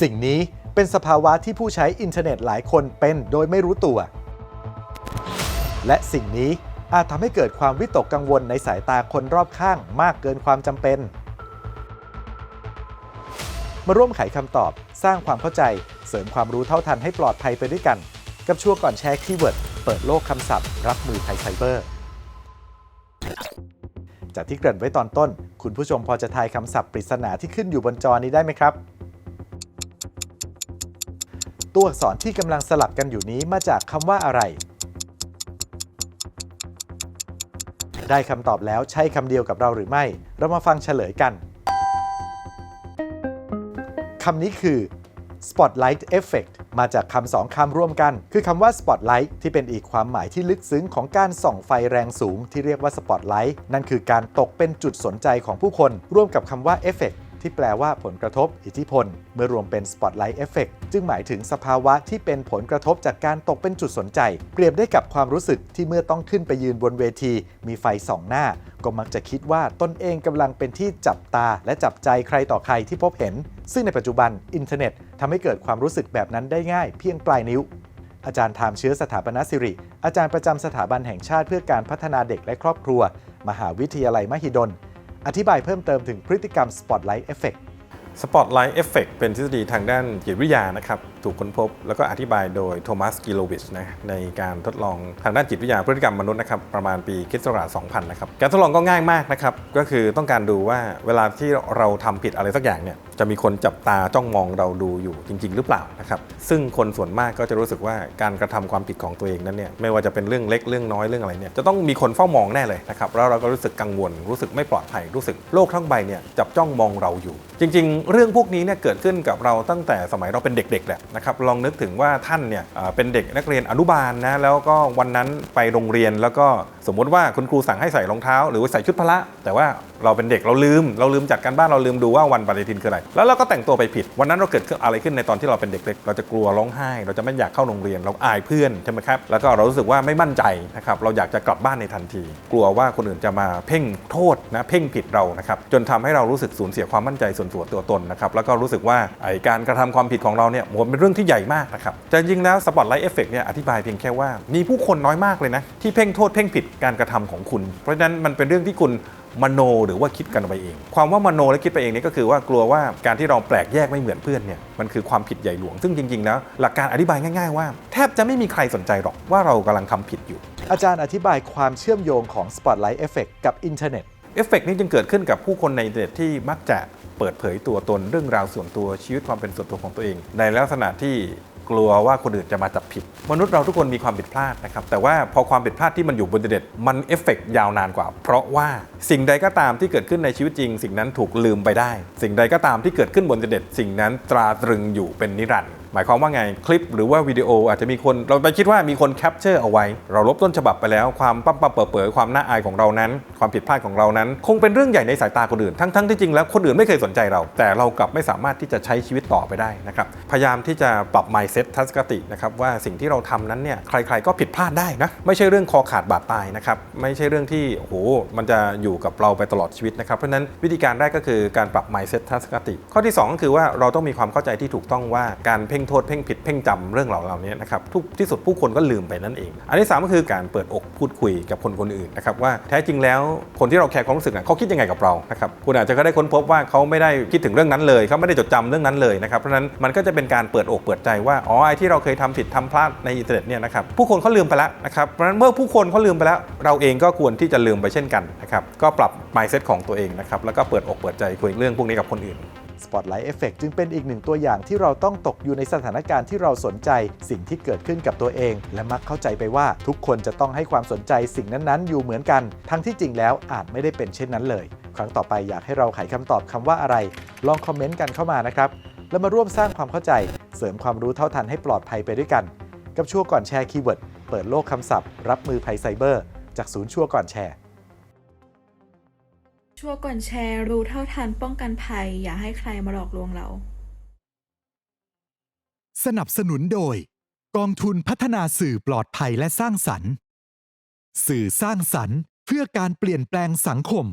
สิ่งนี้เป็นสภาวะที่ผู้ใช้อินเทอร์เน็ตหลายคนเป็นโดยไม่รู้ตัว และสิ่งนี้อาจทำให้เกิดความวิตกกังวลในสายตาคนรอบข้างมากเกินความจำเป็น มาร่วมไขคำตอบ สร้างความเข้าใจ เสริมความรู้เท่าทันให้ปลอดภัยไปด้วยกัน กับช่วงก่อนแชร์คีย์เวิร์ด เปิดโลกคำศัพท์ รับมือภัยไซเบอร์ จากที่เกริ่นไว้ตอนต้น คุณผู้ชมพอจะทายคำศัพท์ปริศนาที่ขึ้นอยู่บนจอนี้ได้ไหมครับ ตัวอักษรที่กำลังสลับกันอยู่นี้มาจากคำว่าอะไร ได้คำตอบแล้วใช่คำเดียวกับเราหรือไม่ เรามาฟังเฉลยกันคำนี้คือ spotlight effect มาจากคำสองคำร่วมกัน คือคำว่า spotlight ที่เป็นอีกความหมายที่ลึกซึ้งของการส่องไฟแรงสูงที่เรียกว่า spotlight นั่นคือการตกเป็นจุดสนใจของผู้คน ร่วมกับคำว่า effect ที่แปลว่าผลกระทบ อิทธิพล เมื่อรวมเป็น spotlight effect จึงหมายถึงสภาวะที่เป็นผลกระทบจากการตกเป็นจุดสนใจ เปรียบได้กับความรู้สึกที่เมื่อต้องขึ้นไปยืนบนเวที มีไฟส่องหน้า ก็มักจะคิดว่าตนเองกำลังเป็นที่จับตา และจับใจใครต่อใครที่พบเห็น ซึ่งในปัจจุบันอินเทอร์เน็ตทำให้เกิดความรู้สึกแบบนั้นได้ง่าย เพียงปลายนิ้วอาจารย์ถามเชื้อสถาปนสิริ อาจารย์ประจำสถาบันแห่งชาติเพื่อการพัฒนาเด็กและครอบครัว มหาวิทยาลัยมหิดล อธิบายเพิ่มเติมถึงพฤติกรรม Spotlight Effect Spotlight Effect เป็นทฤษฎีทางด้านจิตวิทยานะครับถูกค้นพบ แล้วก็อธิบายโดยโทมัสกิโลวิชนะในการทดลองทางด้านจิตวิทยาพฤติกรรมมนุษย์นะครับประมาณปีคิศักราช2000 นะครับ การทดลองก็ง่ายมากนะครับ ก็คือต้องการดูว่าเวลาที่เราทำผิดอะไรสักอย่างเนี่ยจะมีคนจับตาจ้องมองเราดูอยู่จริง ๆ หรือเปล่านะครับซึ่งคนส่วนมากก็จะรู้สึกว่าการกระทำความผิดของตัวเองนั้นเนี่ยไม่ว่าจะเป็นเรื่องเล็กเรื่องน้อยเรื่องอะไรเนี่ยจะต้องมีคนเฝ้ามองแน่เลยนะครับแล้วเราก็รู้สึกกังวล รู้สึกไม่ปลอดภัยรู้สึกโลกทั้งใบเนี่ยจับจ้องมองเราอยู่ จริง ๆ เรื่องพวกนี้เนี่ยเกิดขึ้นกับเราตั้งแต่สมัยเราเป็นเด็กๆแหละนะครับลองนึกถึงว่าท่านเนี่ยเป็นเด็กนักเรียนอนุบาลนะแล้วก็วันนั้นไปโรงเรียนแล้วก็สมมติว่าคุณครูสั่งให้ใส่รองเท้า หรือว่าใส่ชุดพละ แต่ว่าเราเป็นเด็กเราลืม เราลืมจัดการบ้านเราลืมดูว่าวันปฏิทินคืออะไรแล้วเราก็แต่งตัวไปผิด วันนั้นเราเกิดอะไรขึ้นในตอนที่เราเป็นเด็กๆเราจะกลัวร้องไห้ เราจะไม่อยากเข้าโรงเรียนเราอายเพื่อนใช่ไหมครับแล้วก็เรารู้สึกว่าไม่มั่นใจนะครับเราอยากจะกลับบ้านในทันที กลัวว่าคนอื่นจะมาเพ่งโทษนะเพ่งผิดเรานะครับจนทำให้เรารู้สึกสูญเสียความมั่นใจส่วนตัวตัวตนนะครับแล้วก็รู้สึกว่าไอการกระทำความผิดของเราเนี่ยมันเป็นเรื่องที่ใหญ่มากนะครับแต่จริงแล้วสปอตไลท์เอฟเฟกเนี่ยอธิบายเพียงแค่ว่ามีผู้คนน้อยมากเลยนะที่เพ่งโทษเพ่งผิดการกระทำของคุณ เพราะฉะนั้นมันเป็นเรื่องที่คุณ มโนหรือว่าคิดกันไปเอง ความว่ามโนและคิดไปเองนี่ก็คือว่ากลัวว่าการที่เราแปลกแยกไม่เหมือนเพื่อนเนี่ยมันคือความผิดใหญ่หลวง ซึ่งจริงๆแล้วหลักการอธิบายง่าย ๆ ว่า แทบจะไม่มีใครสนใจหรอกว่าเรากำลังทำผิดอยู่ อาจารย์อธิบายความเชื่อมโยงของ Spotlight Effect กับอินเทอร์เน็ตเอฟเฟกต์นี้จึงเกิดขึ้นกับผู้คนในอินเทอร์เน็ตที่มักจะเปิดเผยตัวตนเรื่องราวส่วนตัวชีวิตความเป็นส่วนตัวของตัวเอง ในลักษณะที่ กลัวว่าคนอื่นจะมาจับผิด มนุษย์เราทุกคนมีความผิดพลาดนะครับ แต่ว่าพอความผิดพลาดที่มันอยู่บนอินเทอร์เน็ตมันเอฟเฟกต์ยาวนานกว่า เพราะว่าสิ่งใดก็ตามที่เกิดขึ้นในชีวิตจริง สิ่งนั้นถูกลืมไปได้ สิ่งใดก็ตามที่เกิดขึ้นบนอินเทอร์เน็ตสิ่งนั้นตราตรึงอยู่เป็นนิรันดร์ หมายความว่าไงคลิปหรือว่าวิดีโออาจจะมีคนเราไปคิดว่ามีคนแคปเจอร์เอาไว้ เราลบต้นฉบับไปแล้วความปั๊มปั๊มเปิดเผยความน่าอายของเรานั้น ความผิดพลาดของเรานั้น คงเป็นเรื่องใหญ่ในสายตาคนอื่นทั้งทั้งที่จริงแล้วคนอื่นไม่เคยสนใจเรา แต่เรากลับไม่สามารถที่จะใช้ชีวิตต่อไปได้นะครับพยายามที่จะปรับ mindset ทัศนคตินะครับว่าสิ่งที่เราทำนั้นเนี่ยใคร ๆ ก็ผิดพลาดได้นะไม่ใช่เรื่องคอขาดบาดตายนะครับไม่ใช่เรื่องที่โอ้โหมันจะอยู่กับเราไปตลอดชีวิตนะครับเพราะนั้นวิธีการแรกก็คือการปรับ mindset ทัศนคติ ข้อที่สองก็คือว่าเราต้องมีความเข้าใจที่ถูกต้องว่าการเพ่งโทษเพ่งผิดเพ่งจำเรื่องเหล่านี้นะครับทุกที่สุดผู้คนก็ลืมไปนั่นเอง อันที่สามก็คือการเปิดอกพูดคุยกับคนคนอื่นนะครับว่าแท้จริงแล้วคนที่เราแคร์ความรู้สึกน่ะเขาคิดยังไงกับเรานะครับคุณอาจจะก็ได้ค้นพบว่าเขาไม่ได้คิดถึงเรื่องนั้นเลยเขาไม่ได้จดจำเรื่องนั้นเลยนะครับเพราะนั้นมันก็จะเป็นการเปิดอกเปิดใจว่าอ๋อไอ้ที่เราเคยทำผิดทำพลาดในอินเทอร์เน็ตเนี่ยนะครับผู้คนเขาลืมไปแล้วนะครับเพราะฉะนั้นเมื่อผู้คนเขาลืมไปแล้ว เราเองก็ควรที่จะลืมไปเช่นกันนะครับก็ปรับ mindset ของตัวเองนะครับแล้วก็เปิดอกเปิดใจคุยเรื่องพวกนี้กับคนอื่น Spotlight Effect จึงเป็นอีกหนึ่งตัวอย่างที่เราต้องตกอยู่ในสถานการณ์ที่เราสนใจสิ่งที่เกิดขึ้นกับตัวเอง และมักเข้าใจไปว่าทุกคนจะต้องให้ความสนใจสิ่งนั้นๆ อยู่เหมือนกัน ทั้งที่จริงแล้วอาจไม่ได้เป็นเช่นนั้นเลย ครั้งต่อไปอยากให้เราไขคำตอบคำว่าอะไร ลองคอมเมนต์กันเข้ามานะครับแล้วมาร่วมสร้างความเข้าใจ เสริมความรู้เท่าทันให้ปลอดภัยไปด้วยกัน กับชั่วก่อนแชร์คีย์เวิร์ดเปิดโลกคำศัพท์ รับมือภัยไซเบอร์ จากศูนย์ชั่วก่อนแชร์ ชั่วก่อนแชร์รู้เท่าทันป้องกันภัย อย่าให้ใครมาหลอกลวงเรา สนับสนุนโดย กองทุนพัฒนาสื่อปลอดภัยและสร้างสรรค์ สื่อสร้างสรรค์เพื่อการเปลี่ยนแปลงสังคม